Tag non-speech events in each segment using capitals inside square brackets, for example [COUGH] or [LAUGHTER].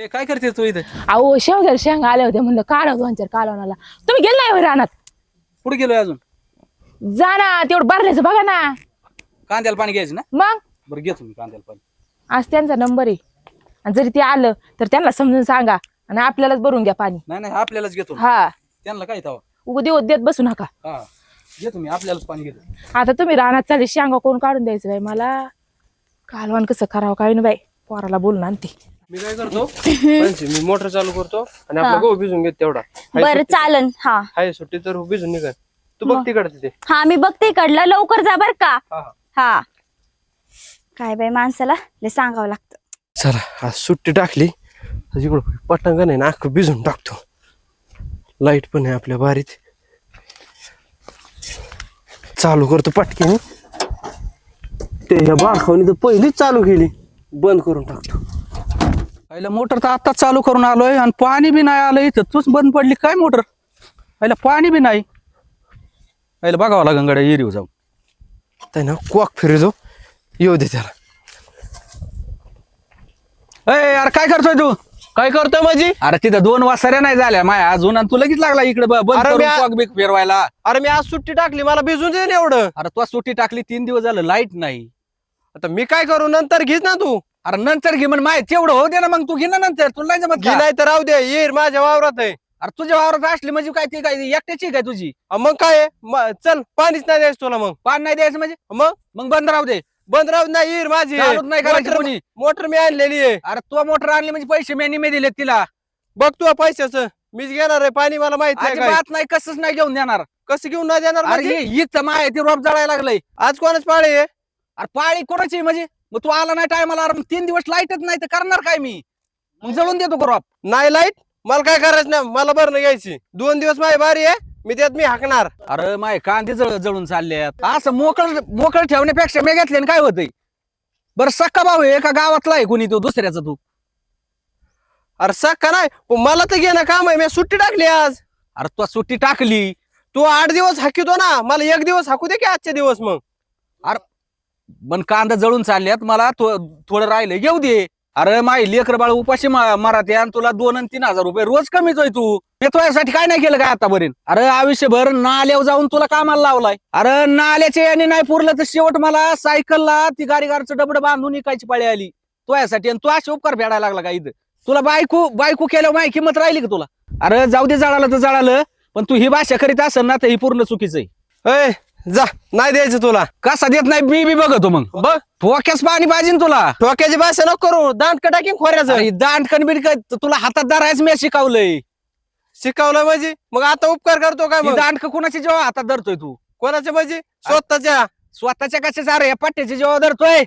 ए, काय करते तू इथे? अहो शेवग्याला शेंगा आले होते म्हणलं काढा दोन चार कालवणाला. तुम्ही गेले नाही होय रानात? कुठे गेलोय अजून? जा ना तेवढं भरल्याचं बघा ना. कांद्याला पाणी घ्यायचं ना? मग? बरं घेतो मी कांद्याला पाणी. आज त्यांचा नंबर आहे. आणि जरी ते आलं तर त्यांना समजून सांगा. आणि आपल्यालाच भरून घ्या पाणी. नाही नाही आपल्यालाच घेतो ना. हा. त्यांना काय तवा? उग देऊ देत बसू नका. हा. घेतो मी आपल्यालाच पाणी घेतो. आता तुम्ही रानात चालले शेंगा कोण काढून द्यायचं बाई? मला कालवण कसं करावं काय ना बाई? पोराला बोलून आणते मी काय करतो? [LAUGHS] पंच मी मोटर चालू करतो आणि आपला गहू भिजून घेत तेवढा. हाय बरं सुट्टी- चालन हा. हाय सुट्टी तर भिजून निघत तू बघ तिकडे तिथे. हा मी बघते इकडलं लवकर जा बर का. हा, हा. हा. काय बाई माणसाला लय सांगावं लागतं. चला आज सुट्टी टाकली. आज इकडं पटांगण आहे ना अख्खं भिजून टाकतो. लाइट पण आहे आपल्या बारीत. चालू करतो पटकीने. ते ह्या बाळखावनी तर पहिलीच चालू केली. बंद करून टाकतो. पहिला मोटर तर आताच चालू करून आलोय आणि पाणी बी नाही आलं इथं. तूच बंद पडली काय मोटर? पहिला पाणी बी नाही. पहिला बघावं लागेल गड्या एरिव जाऊन त्यानं क्वाक फिरतो येऊ दे त्याला. अय यार काय करतोय तू? काय करतोय माझी? अरे तिथं दोन वासाऱ्या नाही झाल्या माया अजून आणि तू लगेच लागला इकडे ब- बंद अरे करून मी आ- clock बिक फिरवायला. अरे मी आज सुट्टी टाकली मला भिजून ना एवढं. अरे तू सुट्टी टाकली तीन दिवस झालं लाइट नाही. आता मी काय करू नंतर घेच ना तू. अरे नंतर घे म्हण माय तेवढं होऊ दे ना मग तू घे ना नंतर तुला नाही जमत घे? नाही तर राहू दे येईल माझ्या वावरात आहे. अरे तुझ्या वावरात असली म्हणजे काय ती काय एकट्याची काय तुझी? अ मग काय आहे? म- चल पाणीच नाही द्यायचं तुला मग. पाणी नाही द्यायचं म्हणजे? मग? मग बंद राहू दे. बंद राहू नाही येईल माझी. आहे. चालूच नाही करायची मोटर- कोणी. मोटर मी आणलेली आहे. अरे तू मोटर आणली म्हणजे पैसे मी निमे दिलेत तिला. बघ तू पैशाचं. मीच घेणार आहे पाणी मला माहीत नाही काय. अजिबात नाही कसंच नाही घेऊन देणार. कसं घेऊन नाही देणार अरे म्हणजे? हे माय ती रोप जळायला लागलंय. आज कोणाच पाळी आहे? अरे पाळी कोणाची आहे म्हणजे? मग तू आला नाही टायमाला अरे मग तीन दिवस लाईटच नाही तर करणार काय मी? मग जळून देतो का रोप नाही लाइट? मला काय करायचं नाही मला बरं घ्यायची. दोन दिवस माझी बारी आहे मी त्यात मी हाकणार. अरे माय कांदे जळ जळून चालले असं मोकळ मोकळ ठेवण्यापेक्षा मी घेतले काय होतंय? बरं सक्का भाऊ आहे का गावातला आहे कोणी तो दुसऱ्याचा तू. अरे सक्का नाही पण मला तर घेणं काम आहे मी सुट्टी टाकली आज. अरे तू सुट्टी टाकली. तू आठ दिवस हाकितो ना मला एक दिवस हाकू दे की आजचे दिवस मग? पण कांदा जळून चालल्यात मला थोडं राहिलं घेऊ दे. अरे माई लेकर बाळ उपाशी मा- मराठी आणि तुला दोन आणि तीन हजार रुपये रोज कमीच होय तू. मी तुझ्यासाठी काय नाही केलं काय आतापर्यंत? अरे आयुष्यभर नाल्यावर जाऊन तुला कामाला लावलाय. अरे नाल्याचे याने नाही पुरलं तर शेवट मला सायकलला ती गाडी डबड बांधून इकायची पाळी आली. तुझ्यासाठी आणि तू असे उपकार फेडायला लागला का इथं? तुला बायको बायको केल्यावर माय किंमत राहिली का तुला? अरे जाऊ दे जळालं तर जळालं पण तू ही भाषा करीत असेल ना तर ही पूर्ण चुकीचं आहे. जा नाही द्यायचं तुला. कसा देत नाही मी बी बघतो मग. बघ. ठोक्याच पाणी पाहिजे ना तुला. ठोक्याची भाषा नको करू. दांड टाकीन खोऱ्याचं. अरे दांडकन बिडकन तुला हातात धरायच मी शिकवलंय. शिकवलं म्हणजे? मग आता उपकार करतो काय मग? दांडक कोणाची जेव्हा हातात धरतोय तू? कोणाच्या म्हणजे? स्वतःच्या. स्वतःच्या कशाच? अरे पट्ट्याची जेव्हा धरतोय.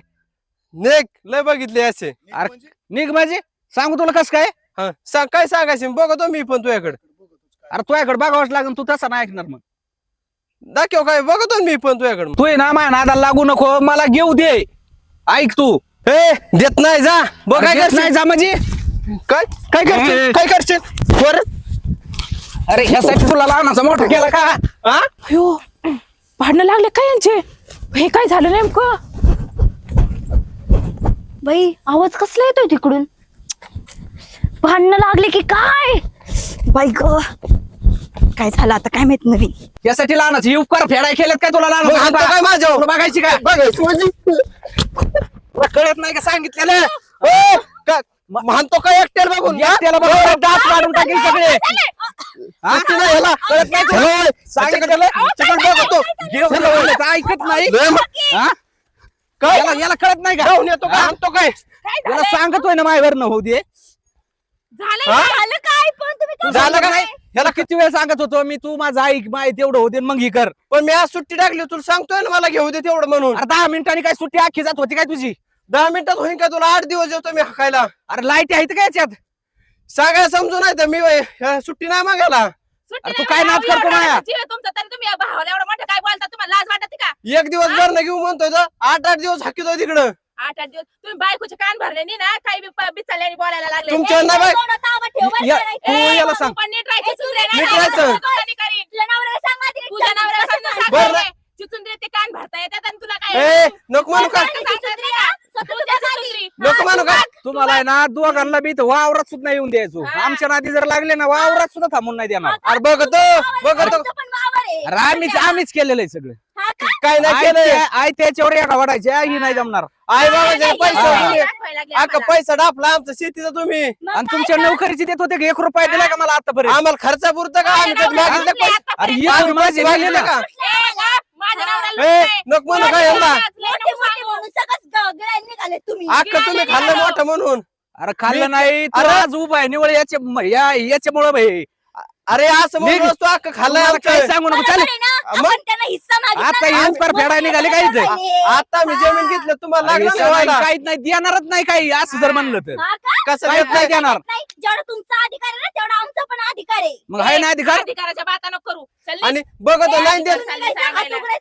नेक लय बघितले असे. अरे निघ माझे सांगू तुला कस काय? हा सांग काय सांगायचं? बघतो मी पण तुझ्याकडे. अरे तुझ्याकडे बघावंच लागेल तू तसा नाही ऐकणार मग. दाखव काय बघतो मी पण तुझ्याकडे. तू आहे ना माझ्या नादाला लागू नको मला घेऊ दे. ऐक तू. ए देत नाही जा. बघ काय करशील. नाही जा म्हणजे. काय? काय करशील? ए. काय करशील? वर. अरे ह्यासाठी तुला लहानाचा मोठा केला का? हा अयो भांडणं लागले काय यांचे? हे काय झालं नेमकं? बाई आवाज कसला येतोय तिकडून? भांडणं लागले की काय? बाई ग काय झालं आता काय माहीत नवीन? यासाठी लहानाचे. हे उपकार फेडाय केलेत काय तुला हात लहान काय बघायची काय बघायचं तुला कळत नाही का? सांगितलेलं. ए, का- म्हणतो काय एकट्याला बघून या त्याला बघा, दात काढून टाकेल सगळे. हा? कळत नाही. सांगितलं ऐकत नाही. हा? काय? याला याला कळत नाही का? येतो काय? आणतो काय याला सांगतोय ना मायवर न होऊ दे. झालं हा? झालं काय? पण तुम्ही झालं का नाही? याला किती वेळ सांगत होतो मी तू माझा ऐक माय तेवढं होते मग ही कर. पण मी आज सुट्टी टाकली तुला सांगतोय ना मला घेऊ दे तेवढं म्हणून. अरे दहा मिनिटांनी काय सुट्टी अख्खी जात होती काय तुझी? दहा मिनिटात होईन का तुला? आठ दिवस येतो मी हाकायला. अरे लाइट आहेत का याच्यात? सांगायला समजून नाही तर मी सुट्टी नाही मागायला. अरे तू काय नाद करतो माया? तुमचा तरी तुम्ही या भावाला एवढं मोठं काय बोलता? तुम्हाला लाज वाटत का? एक दिवस भरणं घेऊ म्हणतोय तर आठ आठ दिवस हाकितोय तिकडं. आठ आठ दिवस. तुम्ही बायकोचे कान भरले नाही ना? काही बी बिचारल्याने बोलायला लागले. तुमच्या ना बाय या- तू याला सांग. पण नीट राहायचं, ए, सुधरे नीट नाही, राहायचं. कोणी करीन. तुझ्या नवऱ्याला सांग ना, सांग. बरं. ना. चिचून दे ते कान भरता येतात आणि तुला ए काय नको म्हणू का? म्हणू का? तुम्हाला आहे ना दोघांना बी इथं वावरात सुद्धा येऊन द्यायचो. आमच्या नादी जर लागले ना वावरात सुद्धा थांबून नाही देणार. अरे बघतो बघतो तुमचं पण वावर आहे. अरे आम्हीच आम्हीच केलेलं आहे सगळं? काय नाही आई केलंय? आई त्याच्यावर एका वाढायच्या ही नाही जमणार. आई बाबाचे पैसे आम्हाला. पैसा डापला आमचा शेतीचा तुम्ही. आणि तुमच्या तर? नोकरीची देत होते का? एक रुपया दिला का मला आतापर्यंत? आम्हाला खर्चा पुरतं का? आम्ही मागितले अरे माझी का? माझ्या नवऱ्याला ए, लुटले. नको म्हणू काय यांना मोठे मोठे म्हणून सगळंच ग- गिळायला निघाले तुम्ही अख्खा तुम्ही खाल्लं मोठं म्हणून अरे खाल्लं मी- नाही अरे- आज उभा आहे निवळ याच्या या- याच्यामुळे भाई अरे असं निघ. म्हणून तू अख्खा खाल्लंय मला आमचं. काय सांगू नको बरोबर चाल आहे ना? मग? आपण त्यांना हिस्सा मागितला आता ना. पर मग फेडायला निघाले काय. आता मी जमीन घेतलं तुम्हाला लागलं नाही व्हायला काहीच नाही देणारच नाही काही असं जर म्हणलं तर हा का? कसं काहीच नाही देणार नाही जेवढा तुमचा अधिकार आहे ना तेवढा आमचा पण अधिकार आहे मग आहे ना अधिकार अधिकाराच्या बाता नको करू. आणि बघतो नाही देत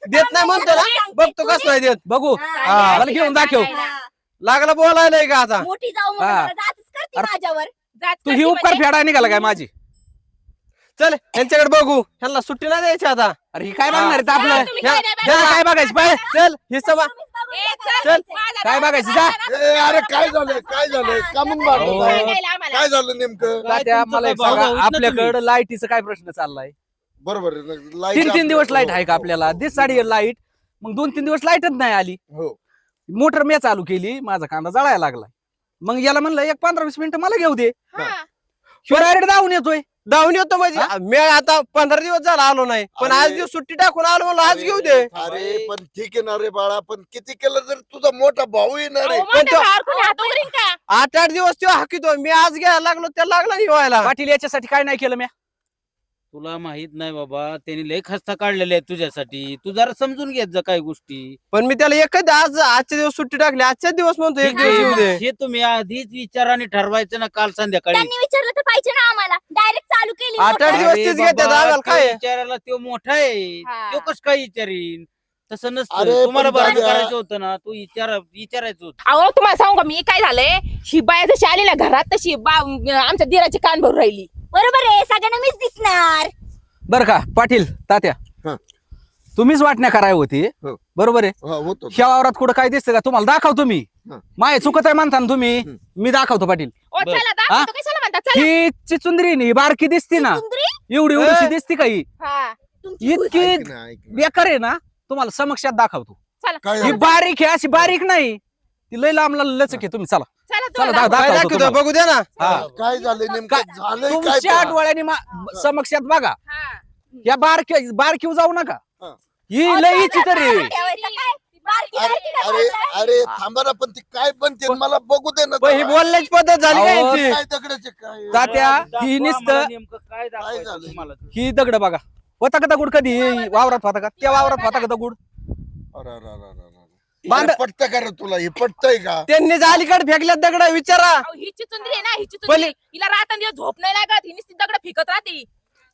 देत नाही म्हणतो ना. बघतो कसं नाही देत. बघू हा. मला घेऊन दाखव. हा. लागला बोलायला का आता? मोठी जाऊ म्हणून हा. अरे- माझ्यावर. तू ही उपकार म्हणजे. फेडायला निघाला काय माझी? चल यांच्याकडे बघू. ह्यांना सुट्टी नाही द्यायची आता. अरे ही काय बघणार आहे? आपलं तुम्ही काय नाही ह्याला बघा. काय बघायचं? पाय चल हे सभा चल. काय बघायचं? जा. ए, अरे काय झालंय? काय झालंय? का म्हणून भांडत हो. काय झालं नेमकं? तात्या, मला एक भाऊ सांगा. भाऊ इथनं आपल्याकडं लाईटीचा काय प्रश्न चाललाय? बरोबर. लाइट तीन तीन दिवस लाइट आहे का आपल्याला? दिस साडी लाइट मग दोन तीन दिवस लाईटच नाही आली. हो. मोटर मी चालू केली. माझा कांदा जळायला लागला. मग याला म्हणलं एक पंधरा वीस मिनिटं मला घेऊ दे. हा. डायरेक्ट धावून येतोय. धावून येतो म्हणजे मी आता पंधरा दिवस झाला आलो नाही. पण अरे. आज दिवस सुट्टी टाकून आलो म्हणलं आज घेऊ दे. अरे पण ठीक आहे ना रे बाळा. पण किती केलं जर तुझा मोठा भाऊ येणार अहो, आहे मोठ्या तो- भावावर कोणी हात उघडीन का? आठ आठ दिवस तो हाकितो मी आज घ्यायला लागलो त्याला लागला नाही व्हायला. पाटील याच्यासाठी काय नाही केलं मी तुला माहीत नाही बाबा त्यांनी लय खस्ता काढलेले आहेत तुझ्यासाठी. तू जरा समजून घेत जा काही गोष्टी. पण मी त्याला एकच आज आजच्या दिवस सुट्टी टाकली आजच्या दिवस म्हणतो एक दिवस येऊ दे. हे तुम्ही आधीच विचाराने ठरवायचं ना काल संध्याकाळी. त्यांनी विचारलं तर पाहिजे ना आम्हाला. डायरेक्ट चालू केली आठ मोटर. आठ दिवस अरे तेच घेतात, बाबा, आम्हाला तो काय? विचारायला तो मोठा आहे. हा. तो कस काय विचारीन? तसं अरे, नसतं तुम्हाला बरं दादा- करायचं होतं ना तू विचार विचारायचं होतं. अहो तुम्हाला सांगू का मी काय झालंय? ही बाया जशी आली ना घरात तशी बा आमच्या दिराची कान भरून राहिली. बरोबर आहे सगळ्यांना मीच दिसणार. बरं का पाटील तात्या. हा. तुम्हीच वाटण्या कराय होती. हो. बरोबर आहे. हा, होतो. ह्या वावरात कुठं काय दिसतं का? तुम्हाला दाखवतो मी हा. माय चुकत आहे म्हणता ना तुम्ही. हम्म. मी दाखवतो पाटील. ओ बरं. चला दाखवतो कशाला म्हणता? चला. ही चिचुंदरी नी बारकी दिसती ना. सुंदरी एवढी एवढीशी. दिसती का ही? हा. तुमची इतकी ऐक ना, ऐक ना. बेकार आहे ना तुम्हाला समक्षात दाखवतो. काय ही? बारीक आहे अशी बारीक नाही. ती लय लांब लचक आहे तुम्ही चला. चला चला, तुम्हाला दा- दाखवतो. काय दाखवतो दाखवतो बघू दे ना हा. काय झालं नेमकं काय तुमच्या पण? डोळ्याने मा- समक्षात बघा हा. या बारकी बारकीव जाऊ नका हा. ही अहो, लई तुम्हाला तरी ठेवायचं काय? बारकी अरे बारकी काय अरे बोलताय? अरे थांबा ना पण ती काय बनते मला बघू दे ना पण ही जरा. बोलण्याची पद्धत झाली का अहो, यांची? काय दगडाचे काय तात्या ही नुसतं नेमकं काय दाखवायचं झालं? तुम्हाला ही दगड बघा होता का दगड कधी वावरात होता का त्या वावरात होता का दगड अरे, अरे, अरे. बांध- पटतं का रे तुला? हे पटतंय का? त्यांनी जे अलीकडे फेकल्यात दगड विचारा. अहो, ही चिचुंदरी आहे ना ही चिचुंदरी हिला दिवस झोप नाही लागत ही नुसती दगड फेकत राहते.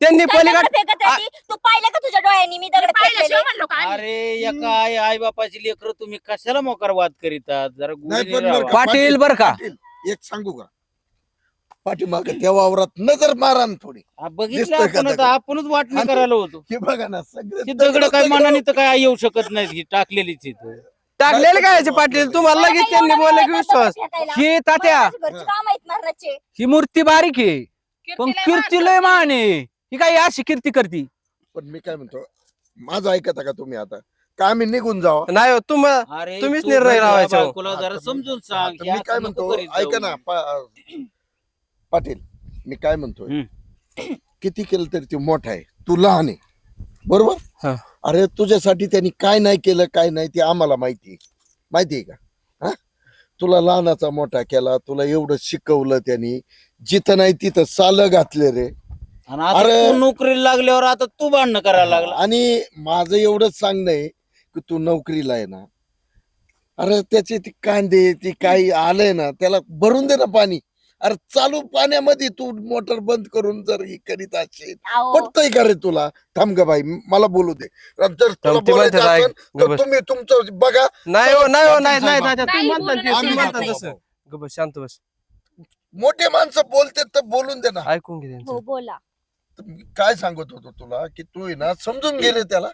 त्यांनी पलीकडे दगड फेकत राहती? तू पाहिलं का तुझ्या डोळ्यांनी? मी दगड फेकलेले? पाहिल्याशिवाय म्हणलो का आम्ही? अरे एका आई आई बापाची लेकर तुम्ही कशाला मोकार वाद करीतात? जरा नाही पण बरं पाटील बर का? पाटील, एक सांगू का? पाठीमाग त्या वावरात नजर मारा ना थोडी. हा, बघितलं दिसतंय का आपण दगड? आता आपणच वाटणी आणि- करायला होतो. हे बघा ना सगळे दगड काय मनाने तर काय येऊ शकत नाही टाकलेलीच इथं. टाकलेले काय याचे पाटील? तुम्हाला लगेच त्यांनी बोलले की विश्वास. ही तात्या. ही मूर्ती बारीक आहे. पण कीर्ती लय मान आहे. ही काय अशी कीर्ती करती? पण मी काय म्हणतो माझं ऐकता का तुम्ही आता? का आम्ही निघून जावा? नाही हो, तुम अरे तुम्हीच तू निर्णय लावायचा हो. बायकोला जरा समजून मी- सांग आता मी काय नको म्हणतो करीत जाऊ. ऐका ना पा- पाटील मी काय म्हणतोय? किती केलं तरी ते मोठा आहे. तू लहान आहे. बरोबर? हा. अरे तुझ्यासाठी त्यांनी काय नाही केलं काय नाही ते आम्हाला माहिती माहिती आहे का? हा? तुला लहानाचा मोठा केला तुला एवढं शिकवलं त्यांनी. जिथं नाही तिथं साल घातले रे. आणि आता अरे- तू नोकरीला लागल्यावर आता तू भांडणं करायला लागला. आणि माझं एवढंच सांगणं आहे की तू नोकरीला आहे ना. अरे त्याचे ती कांदे ती काही आलंय ना त्याला भरून दे ना पाणी. अरे चालू पाण्यामध्ये तू मोटर बंद करून जर ही करीत असेल अहो, पटतंय का रे तुला? थांब ग बाई मला बोलू दे. जर तुला थांब, ती बोलायचं म्हणते असेल ऐक, तर गबस. तुम्ही तुमचं बघा. नाही हो नाही हो नाही नाही साहेब, नाही नाही, तुम्ही म्हणता बोलू ते, नका. तुम्ही म्हणता आम्ही तसं. गबस शांत बस. मोठे माणसं बोलते तर बोलून दे ना. ऐकून घे त्यांचं. हो बोला. तर मी काय सांगत होतो तुला की तू आहे ना समजून गेले त्याला.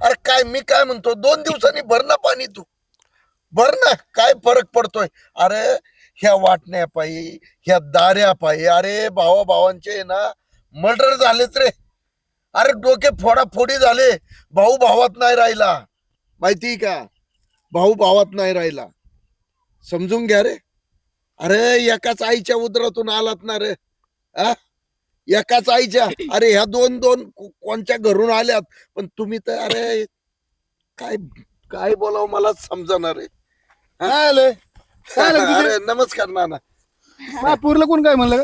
अरे काय मी काय म्हणतो दोन दिवसांनी भर ना पाणी तू. भर ना काय फरक पडतोय? अरे ह्या वाटण्या पायी ह्या दाऱ्या पायी अरे भावा भावांचे ना मर्डर झालेच रे. अरे डोके फोडाफोडी झाले. भाऊ भावात नाही राहिला. माहिती का? भाऊ भावात नाही राहिला. समजून घ्या रे. अरे एकाच आईच्या उदरातून आलात ना रे. आ? एकाच आईच्या. अरे ह्या दोन दोन कोणच्या घरून आल्यात? पण तुम्ही तर अरे काय काय बोलाव मला समजणार रे हा? आलंय? काय आलं तुझे? अरे नमस्कार नाना मा पूरला कोण काय म्हणलं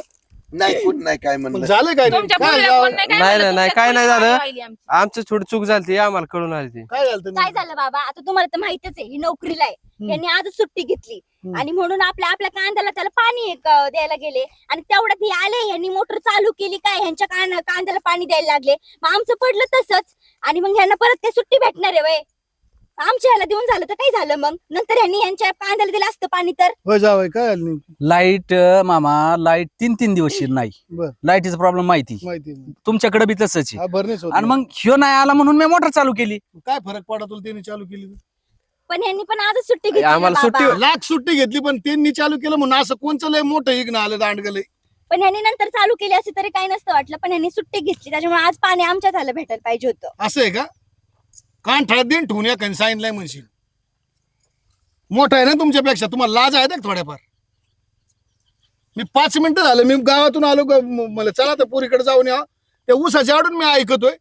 नाही कोण नाही काय पण म्हणलं झालं काय नाही? तुमच्या काय पोरीला झालं? कोण नाही काय नाही, म्हणलं? नाही, तुमच्या काय नाही पोरीला झालं. राहिली आमची. आमचं थोडी चूक झाली ती आम्हाला कळून आली ती काय झालं काय झालं बाबा आता तुम्हाला तर माहितच आहे ही नोकरीला आहे यांनी आजच सुट्टी घेतली. आणि म्हणून आपल्या आपल्या कांद्याला त्याला पाणी एक, अं, द्यायला गेले आणि तेवढ्यात हे आले यांनी मोटर चालू केली काय ह्यांच्या कान कांद्याला पाणी द्यायला लागले मग आमचं पडलं तसंच आणि मग ह्यांना परत काय सुट्टी भेटणार आहे वय आमच्या ह्याला देऊन झालं तर काय झालं मग? नंतर ह्यांनी यांच्या कांद्याला दिलं असतं पाणी तर. होय जावय काय नेमकी? लाइट मामा लाइट तीन तीन दिवस नाही. बर. लाईटीचा प्रॉब्लेम माहिती. माहिती. तुमच्याकडे बी तसंच आहे. हा भरणेच होत. आणि मग ह्यो नाही आला म्हणून मी मोटर चालू केली. नाही. काय फरक पडा तुला? त्यांनी चालू केली तर? पण ह्यांनी पण आजच सुट्टी घेतली ना आम्हाला बाबा. सुट्टी- लाख सुट्टी घेतली पण त्यांनी चालू केलं म्हणून असं कोणचं लय मोठं इग्न आलं दांडगले? पण ह्यांनी नंतर चालू केली असती तरी काही नसतं वाटलं पण ह्यांनी सुट्टी घेतली त्याच्यामुळे आज पाणी आमच्या झालं भेटायला पाहिजे होतं. असं आहे का? कान ठळत ठेवून या काही सांगितलंय म्हणशील. मोठा आहे ना तुमच्यापेक्षा? तुम्हाला लाज आहे ना थोड्याफार? मी पाच मिनिटं झालं मी गावातून आलो मला चला तर पुरीकडे जाऊन या. त्या ऊसाच्या आडून मी ऐकतोय.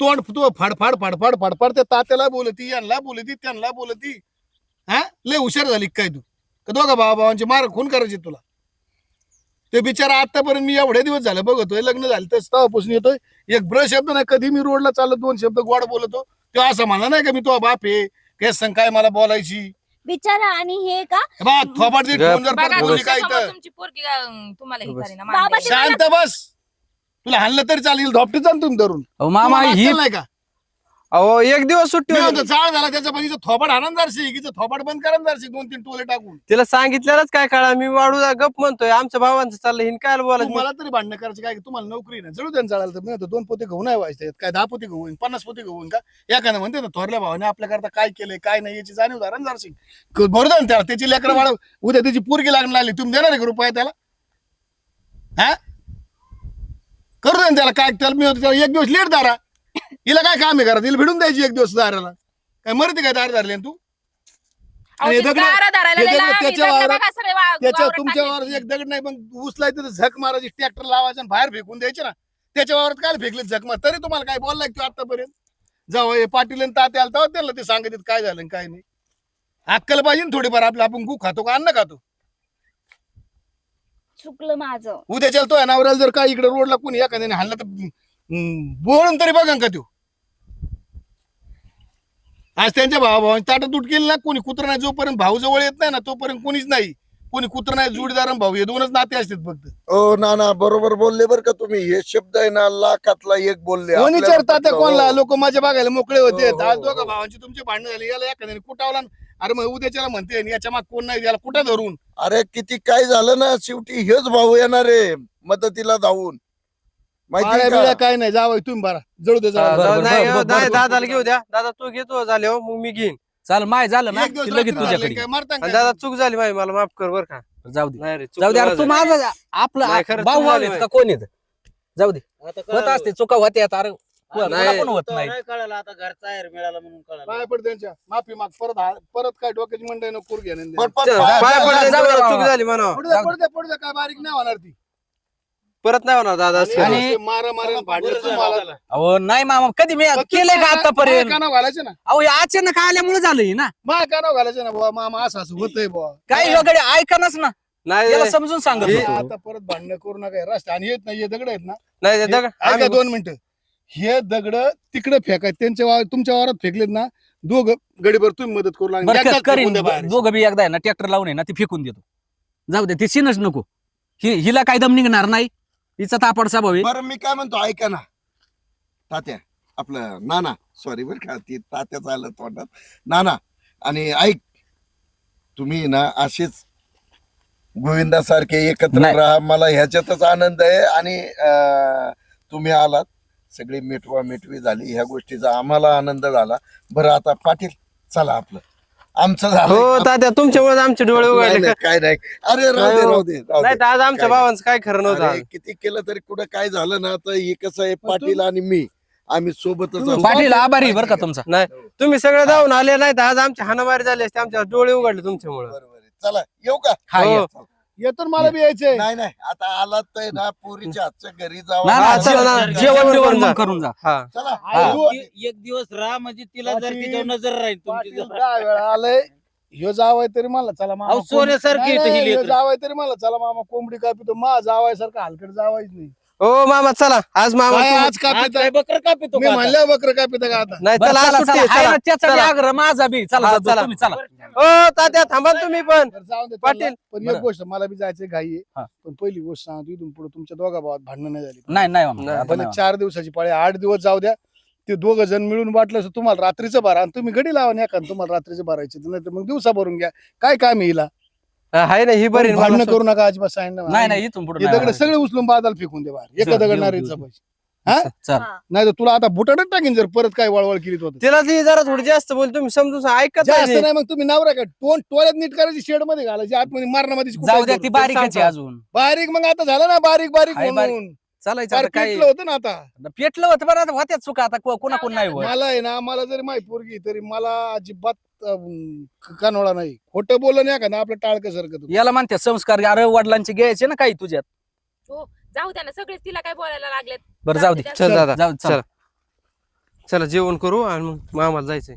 तोंड तो फाडफाड फाडफाड फाडफाड त्या तात्याला बोलती यांना बोलती त्यांना बोलती. हा? लय हुशार झाली काय तू? का दोघा भावा भावांची मार खून करायची तुला? ते बिचारा आतापर्यंत मी एवढे दिवस झालं बघतोय लग्न झालं तर तेव्हापासून येतोय. एक ब्रश शब्द नाही कधी मी रोडला चाललो दोन शब्द गोड बोलतो. तेव्हा असं म्हणा नाही का मी तो बाप आहे काय संग काय मला बोलायची? बिचारा आणि हे का? बा थोबाड देत ठेवून जर बघा परत बोलली काय तुमच्यासमोर तर तुमची पोरगी अं, तुम्हाला हे बस. करेना, बाबा मान ते द्यायला. शांत बस. तुला हाणलं तरी चालेल धोपटे ना तुम्ही धरून. अहो, मामा तुम्हाला ही नाही का? अहो एक दिवस सुट्टी होती. जाळ झाला थोबाड आनंदारशी हिचं थोबाड बंद करांदारशी दोन तीन टोले टाकून. तिला सांगितलेलंच काय कळा मी वाढू गप म्हणतोय आमच्या भावांचं चाललं हिन काय बोलायचं? मला तरी भांडणं करायचं काय? तुम्हाला नोकरी नाही जळू त्यांना चालायला तर मी म्हणतो दोन पोते गहू नाही व्हायचे काय? दहा पोते होईन पन्नास पोते होईन का? एखादं म्हणते ना थोरल्या भावाने आपल्या करता काय केलंय काय नाही याची जाणीव जारशी बरोबर ना त्याला त्याची लेकरं बाळ उद्या त्याची पोरगी लागणार लागली तुम्ही देणार आहे का रुपये त्याला? हा? करू दे ना त्याला काय त्याला मी म्हणतो त्याला एक दिवस लेट दारा हिला काय काम आहे करा तिला भिडून द्यायची एक दिवस दाराला. काय मरते काय दार धरले तू? अहो, आणि ते दगड- दारा धरायला ते लय दगड लांब आहे. त्याच्या दगड वावरात- बघा सगळे वा- त्याच्या वावरात तुमच्या टाकले. वावरात एक दगड नाही पण उचलायचं तर झक मारायची ट्रॅक्टर लावायचं आणि बाहेर फेकून द्यायचे ना. त्याच्या वावरात काय फेकले झक मार. तरी तुम्हाला काय बोललाय तू आतापर्यंत? जाऊ हे पाटील आणि तात्या आलं तेव्हा त्यांना ते सांगत काय झालं आणि काय नाही. अक्कल पाहिजे ना थोडीफार आपलं आपण गु खातो का अन्न खातो. चुकलं माझं. उद्या चलतो नवऱ्याला जर काय इकडे रोडला कोणी एखाद्याने हल्ला तर बोलून तरी बघा का तो आज त्यांच्या भावा भावांची ताटं तुट केली ना कोणी कुत्र नाही जोपर्यंत भाऊ जवळ येत नाही ना तोपर्यंत कोणीच नाही. कोणी कुत्र नाही जोडीदार आणि भाऊ हे दोनच नाते असतात फक्त. ओ ना ना बरोबर बोलले बरं का तुम्ही. हे शब्द आहे ना लाखातला एक बोलले कोणी आपल्याला. विचारतात त्या पटलं, कोणला? हो. लोक माझ्या बघायला मोकळे होते. हो, हो, आज हो. दोघं भावांची तुमची भांडण झाली. याला एखाद्याने कुटावला न- अरे मग उद्याच्याला म्हणते आणि याच्या माग कोण नाही याला कुठं धरून? अरे किती काय झालं ना शेवटी हेच भाऊ येणार आहे मदतीला धावून. माहिती आहे का? काय नाही जावं तुम्ही बारा जळू दे जावं. बरं, जाऊ- बरं, नाही बरं, हो, बरं, नाही, बरं. दादाला घेऊ द्या. दादा तू घेतो झाले हो मग मी घेईन. चाल माय झालं ना? एक दिवस की लगेच रात्री झाले, तुझ्याकडे काय मरता आणि काय? दादा चूक झाली माही मला माफ कर बर का. जाऊ दे. नाही रे जाऊ दे अरे तू चुकलं माझा आपलं नाही, खरंच भाऊ चूक भाऊ झाली आहेत का कोण येत? जाऊ दे. आता होत. असते चुका होते आता अरे पण होत तो नाही? नाही कळालं आता घरचा आहे मिळाला म्हणून कळालं. पाया पड त्यांच्या. माफी माग परत हा- परत काय डोक्याची मंडई नको करू घ्या नाही पण- पण- चल, पाय- पाय पाय- पडले, जाऊ दे चूक बाबा. झाली म्हणा. पडू द्या, पडू द्या, पडू द्या, काय बारीक नाही होणार ती. परत नाही होणार दादा असं. आणि- मारा तुम्हाला. अहो नाही मामा कधी मी केलंय का आतापर्यंत? कानाव घालायचे ना. अहो हे अचानक आल्यामुळे झालंय ना. मा कानाव घालायचे ना बाबा मामा असं असं होतंय बुवा. काही वगैरे ऐकणच ना. नाही याला समजून सांगत हे- होतो. आता परत भांडणं करू नका रस्ते आणि येत नाही हे दगड आहेत ना. नाही ते दगड- ऐका आम्ही- दोन मिनिटं. हे दगड तिकडे फेकाय त्यांच्या वावर तुमच्या वावरात फेकलेत ना दोघ गडीभर तुम्ही मदत करू लागले. बरं एकदाच करीन. फेकून द्या बाहेर. दोघं बी एकदा आहे ना ट्रॅक्टर लावून आहे ना ती फेकून देतो. जाऊ दे ती सीनच नको. हि हिला काय दम निघणार नाही? हिचा तापड स्वभाव आहे. बरं मी काय म्हणतो ऐका ना. तात्या आपलं नाना सॉरी बर का ती तात्याच आलं तोंडात. नाना आणि ऐक तुम्ही ना असेच गोविंदासारखे एकत्र नाही. राहा मला ह्याच्यातच आनंद आहे. आणि अं, तुम्ही आलात सगळी मिटवा मिटवी झाली ह्या गोष्टीचा आम्हाला आनंद झाला. बरं आता पाटील चला आपलं. आमचं झालं हो तात्या तुमच्यामुळे आमचे डोळे नाही, उघडले नाही, काय नाही अरे राहू नाही दे हो. राहू दे राहू नाही तर आज आमच्या काय भावांचं काय खरं नव्हतं अरे, आज. किती केलं तरी कुठं काय झालं ना तर हे कसं आहे पाटील आणि मी आम्ही सोबतच. पाटील आभारी बरं का तुमचा नाही तुम्ही सगळे जाऊन आले नाही तर आज आमचे हाणामारी झाले असते आमच्या डोळे उघडले तुमच्यामुळे बरोबर आहे. चला येऊ का हा हो. ये. येतो ना मला बी यायचंय. नाही नाही आता आलात तर ना पोरीच्या हातच्या घरी ना जावं ना चला ना, जेवण जेवण बिवण जा. मग करून जा. हा. चला. एक एक दिवस राहा म्हणजे तिला जर पाटील- तिच्यावर नजर राहील तुमची पाटील जर- दहा वेळा आलंय. ह्यो जावाय तरी मला चला मामा अहो, सोन्यासारखी ही नाही, ह्यो लेकरं. जावाय तरी मला चला मामा कोंबडी कापितो मा जावाय सारखा हलकट जावायच नाही. हो मामा चला. आज मामा काय आज कापित काय बकर का पितो मी? म्हणलं बकर कापित का आता? नाही चला आज सुट्टी. आहे, आहे चला. चला. आग्रह माझा बी. चला हा, चला. तुम्ही चला. हो तात्या थांबा ना तुम्ही पण. बरं, जाऊ दे पाटील. पण एक बरं. गोष्ट मला बी जायचं घाई आहे. पण पहिली गोष्ट सांगतो इथून पुढे तुमच्या दोघा भावात भांडणं नाही झाली. नाही नाही मामा, नाही, आता भले नाही चार दिवसाची पाळी आठ दिवस जाऊ द्या. ते दोघ जण मिळून वाटलं असं तुम्हाला रात्रीचं भरा. आणि तुम्ही गडी लावा नाही का? तुम्हाला रात्रीचं भरायचं. नाही तर मग दिवसा भरून घ्या. काय काम आहे ना ही बरी भांडणं करू नका अजिबात सांगितलं नाही नाही. इथून पुढे हे दगड सगळे उचलून बाजाला फेकून दे बाहेर. एका दगड नारीचा हा? नाही तर तुला आता बुटाडच टाकीन जर परत काय वळवळ केली होत तिला ती जरा थोडी जास्त बोल तुम्ही समजून सांग, ऐकत जास्त नाही नाही मग तुम्ही नवरा का टोन टोळ्यात नीट करायची शेडमध्ये घालायची आतमध्ये मारण्यामध्ये जाऊ द्या ती बारीकच आहे सांगतो. अजून. बारीक मग आता झालं ना बारीक बारीक. म्हणून. चालायचं फार आता काय पेटलं होतं ना आता. पेटलं होतं बरं आता चुका आता कोणा कोण नाही होत. मला आहे ना मला जरी माहिती पोरगी तरी मला अजिबात कानोळा नाही. खोटं बोललं नाही का? ना आपलं टाळकं सारखं याला म्हणते संस्कार अरे वडिलांचे घ्यायचे ना काही तुझ्यात. जाऊ द्या ना सगळेच तिला काय बोलायला लागलेत. बरं जाऊ दे चल दादा जाऊ चल. चला. चला जेवण करू आणि मग मामाला जायचंय.